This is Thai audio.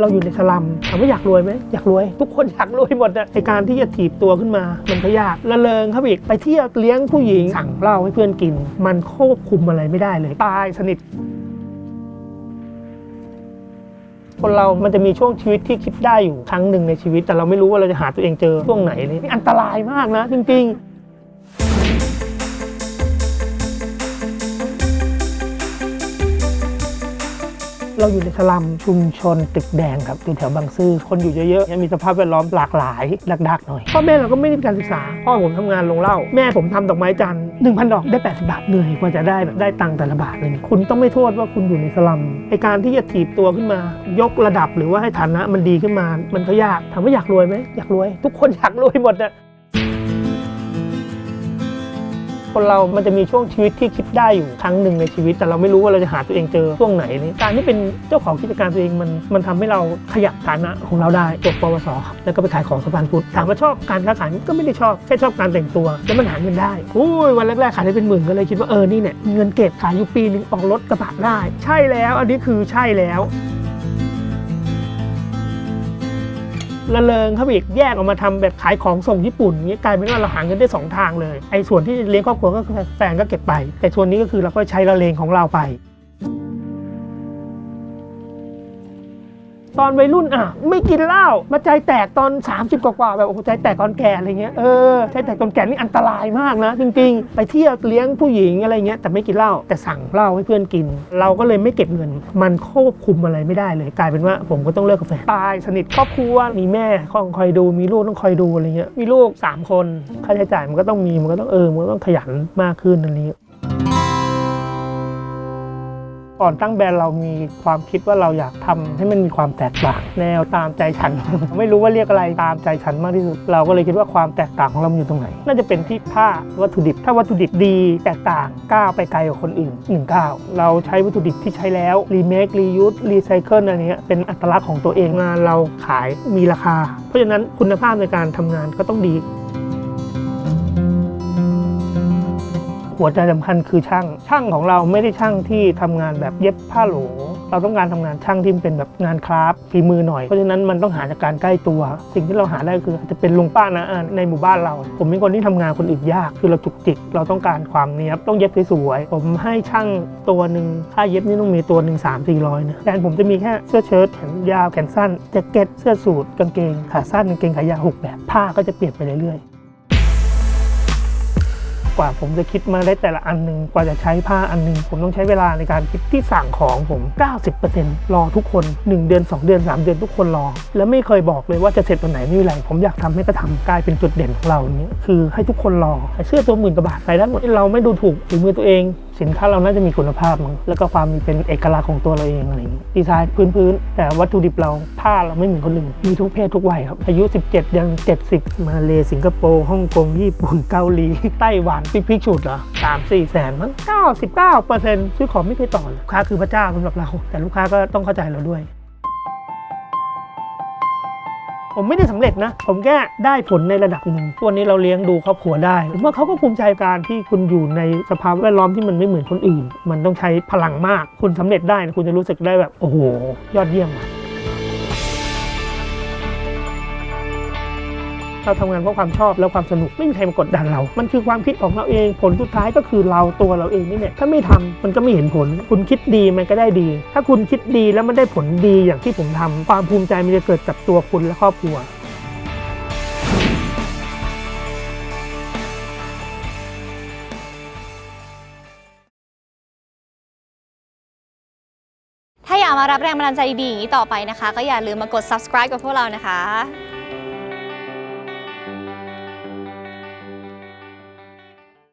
เราอยู่ในสลัมถามว่าอยากรวยไหมอยากรวย ทุกคนอยากรวยหมดอะในการที่จะถีบตัวขึ้นมา มันก็ยากละเลงครับอีกไปเที่ยวเลี้ยงผู้หญิงสั่งเหล้าให้เพื่อนกิน มันควบคุมอะไรไม่ได้เลย ตายสนิท คนเรามันจะมีช่วงชีวิตที่คิดได้อยู่ครั้งหนึ่งในชีวิต แต่เราไม่รู้ว่าเราจะหาตัวเองเจอช่วงไหนเลยนี่อันตรายมากนะจริงๆ เราอยู่ในสลัมชุมชนตึกแดงครับอยู่แถวบางซื่อคนอยู่เยอะๆยังมีสภาพแวดล้อมหลากหลายดักๆหน่อยพ่อแม่เราก็ไม่ได้มีการศึกษา พ่อผมทำงานลงเหล้าแม่ผมทำดอกไม้จันทร์หนึ่งพันดอกได้ 80 บาทเหนื่อยกว่าจะได้แบบได้ตังค์แต่ละบาทเลยคุณต้องไม่โทษว่าคุณอยู่ในสลัมในการที่จะถีบตัวขึ้นมา ยกระดับหรือว่าให้ฐานะมันดีขึ้นมา มันก็ยากถามว่าอยากรวยไหมอยากรวย ทุกคนอยากรวยหมดอะ คนเรามันจะมีช่วงชีวิตที่คิดได้อยู่ครั้งหนึ่งในชีวิต แต่เราไม่รู้ว่าเราจะหาตัวเองเจอช่วงไหนนี่การที่เป็นเจ้าของกิจการตัวเองมันมันทำให้เราขยับฐานะของเราได้จบปวสครับแล้วก็ไปขายของสะพานพุทธถามว่าชอบการค้าขายก็ไม่ได้ชอบแค่ชอบการแต่งตัว แล้วมันหาเงินได้อุ้ยวันแรกๆขายได้เป็นหมื่นก็เลยคิดว่าเออนี่เนี่ยเงินเก็บขายอยู่ปีหนึ่งออกรถกระบะได้ ใช่แล้ว อันนี้คือใช่แล้ว ระเลงเขาอีกแยกออกมาทำแบบขายของส่งญี่ปุ่นนี้กลายเป็นว่าเราหาเงินได้สองทางเลยไอ้ส่วนที่เลี้ยงครอบครัวก็แฟนก็เก็บไป แต่ส่วนนี้ก็คือเราก็ใช้ละเลงของเราไป ตอนวัยรุ่นอะไม่กินเหล้ามาใจแตกตอน 30 กว่าๆแบบโอ้โหใจแตกตอนแก่อะไรเงี้ยเออใจแตกตอนแก่นี่อันตรายมากนะ จริงๆ ไปเที่ยวเลี้ยงผู้หญิงอะไรเงี้ยแต่ไม่กินเหล้าแต่สั่งเหล้าให้เพื่อนกิน เราก็เลยไม่เก็บเงิน มันควบคุมอะไรไม่ได้เลย กลายเป็นว่าผมก็ต้องเลิกกับแฟนตายสนิทครอบครัวมีแม่ต้องคอยดูมีลูกต้องคอยดูอะไรเงี้ยมีลูกสามคนค่าใช้จ่ายมันก็ต้องมีมันก็ต้องเออมันก็ต้องขยันมากขึ้นอะไรเงี้ย ก่อนตั้งแบรนด์เรามีความคิดว่าเราอยากทำให้มันมีความแตกต่าง แนวตามใจฉัน ไม่รู้ว่าเรียกอะไรตามใจฉันมากที่สุด เราก็เลยคิดว่าความแตกต่างของเรามันอยู่ตรงไหน น่าจะเป็นที่ผ้าวัตถุดิบ ถ้าวัตถุดิบดีแตกต่างก้าวไปไกลกว่าคนอื่น1ก้าวเราใช้วัตถุดิบที่ใช้แล้วรีเมครียูสรีไซเคิลอะไรเนี้ยเป็นอัตลักษณ์ของตัวเองงานเราขายมีราคา เพราะฉะนั้นคุณภาพในการทำงานก็ต้องดี หัวใจสำคัญคือช่าง ช่างของเราไม่ได้ช่างที่ทำงานแบบเย็บผ้าโหล เราต้องการทำงานช่างที่เป็นแบบงานคราฟฝีมือหน่อย เพราะฉะนั้นมันต้องหาจากการใกล้ตัว สิ่งที่เราหาได้คืออาจจะเป็นลุงป้านะในหมู่บ้านเรา ผมเป็นคนที่ทำงานคนอื่นยาก คือเราจุกจิก เราต้องการความเนี้ยบต้องเย็บสวยๆผมให้ช่างตัวหนึ่งค่าเย็บนี่ต้องมีตัวหนึ่งสามสี่ร้อยนะแทนผมจะมีแค่เสื้อเชิ้ตแขนยาวแขนสั้นแจ็คเก็ตเสื้อสูทกางเกงขาสั้นกางเกงขายาวหกแบบผ้าก็จะเปลี่ยนไปเรื่อยๆ กว่าผมจะคิดมาได้แต่ละอันหนึ่งกว่าจะใช้ผ้าอันหนึ่งผมต้องใช้เวลาในการคิดที่สั่งของผม 90%รอทุกคน 1 เดือน 2 เดือน 3 เดือนทุกคนรอ แล้วไม่เคยบอกเลยว่าจะเสร็จวันไหนไม่มีไรผมอยากทำให้ก็ทำกลายเป็นจุดเด่นของเราเนี้ยคือให้ทุกคนรอเสื้อตัวหมื่นกว่าบาทไปได้หมดเราไม่ดูถูกฝีมือตัวเองสินค้าเราน่าจะมีคุณภาพมั้งแล้วก็ความเป็นเอกลักษณ์ของตัวเราเองอะไรอย่างงี้ดีไซน์พื้นๆแต่วัตถุดิบเราผ้าเราไม่เหมือนคนอื่นมีทุกเพศทุกวัยครับ อายุ 17 ยัง 70 มาเลสิงคโปร์ฮ่องกงญี่ปุ่นเกาหลีไต้หวันพิกพิกชุดเหรอสามสี่แสนมั้ง99เปอร์เซ็นต์ซื้อของไม่เคยต่อเลยลูกค้าคือพระเจ้าสำหรับเรา แต่ลูกค้าก็ต้องเข้าใจเราด้วย ผมไม่ได้สำเร็จนะ ผมแค่ได้ผลในระดับหนึ่งวันนี้เราเลี้ยงดูครอบครัวได้ผมว่าเขาก็ภูมิใจการที่คุณอยู่ในสภาพแวดล้อมที่มันไม่เหมือนคนอื่น มันต้องใช้พลังมาก คุณสำเร็จได้ คุณจะรู้สึกได้แบบโอ้โห ยอดเยี่ยม เราทำงานเพราะความชอบและความสนุกไม่มีใครมากดดันเรา มันคือความคิดของเราเอง ผลสุดท้ายก็คือเราตัวเราเองนี่แหละถ้าไม่ทำมันก็ไม่เห็นผล คุณคิดดีมันก็ได้ดี ถ้าคุณคิดดีแล้วมันได้ผลดีอย่างที่ผมทำความภูมิใจมันจะเกิดกับตัวคุณและครอบครัวถ้าอยากมารับแรงบันดาลใจดีๆอย่างนี้ต่อไปนะคะ ก็อย่าลืมมากด subscribe กับพวกเรานะคะ